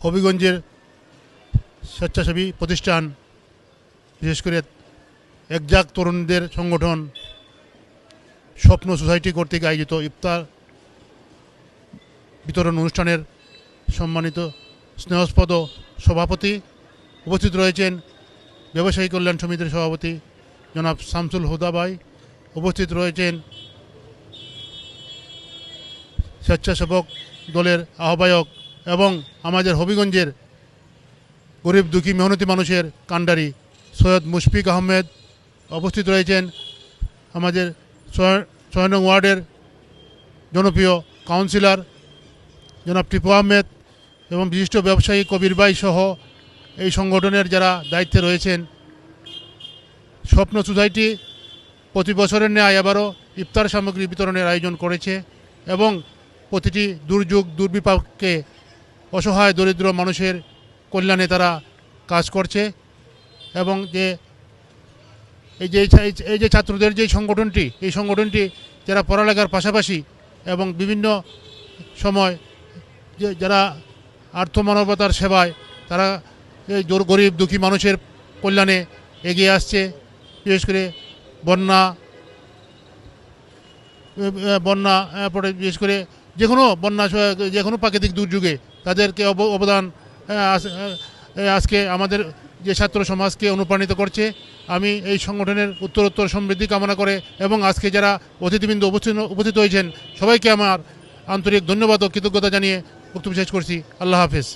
হবিগঞ্জের স্বেচ্ছাসেবী প্রতিষ্ঠান, বিশেষ করে একজাক তরুণদের সংগঠন স্বপ্ন সোসাইটি কর্তৃক আয়োজিত ইফতার বিতরণ অনুষ্ঠানের সম্মানিত স্নেহস্পদ সভাপতি উপস্থিত রয়েছেন ব্যবসায়ী কল্যাণ সমিতির সভাপতি জনাব শামসুল হুদাবাই উপস্থিত রয়েছেন স্বেচ্ছাসেবক দলের আহ্বায়ক এবং আমাদের হবিগঞ্জের গরিব দুঃখী মেহনতি মানুষের কাণ্ডারি সৈয়দ মুশফিক আহমেদ অবস্থিত রয়েছেন আমাদের ছয় নং ওয়ার্ডের জনপ্রিয় কাউন্সিলর জনাব টিপু আহমেদ এবং বিশিষ্ট ব্যবসায়ী কবির বাই সহ এই সংগঠনের যারা দায়িত্বে রয়েছেন। স্বপ্ন সোসাইটি প্রতি বছরের ন্যায় আবারও ইফতার সামগ্রী বিতরণের আয়োজন করেছে এবং প্রতিটি দুর্যোগ, দুর্বিপাককে অসহায়, দরিদ্র মানুষের কল্যাণে তারা কাজ করছে এবং যে এই যে এই যে ছাত্রদের যে সংগঠনটি, এই সংগঠনটি যারা পড়ালেখার পাশাপাশি এবং বিভিন্ন সময় যে যারা আর্থমানবতার সেবায় তারা এই জোর- গরিব দুঃখী মানুষের কল্যাণে এগিয়ে আসছে। বিশেষ করে বন্যা বন্যা বিশেষ করে যে কোনো বন্যা যে কোনো প্রাকৃতিক দুর্যোগে তাদেরকে অব- অবদান আজকে আমাদের যে ছাত্র সমাজকে অনুপ্রাণিত করছে। আমি এই সংগঠনের উত্তরোত্তর সমৃদ্ধি কামনা করে এবং আজকে যারা অতিথিবৃন্দ উপস্থিত উপস্থিত হয়েছেন, সবাইকে আমার আন্তরিক ধন্যবাদ ও কৃতজ্ঞতা জানিয়ে বক্তব্য শেষ করছি। আল্লাহ হাফেজ।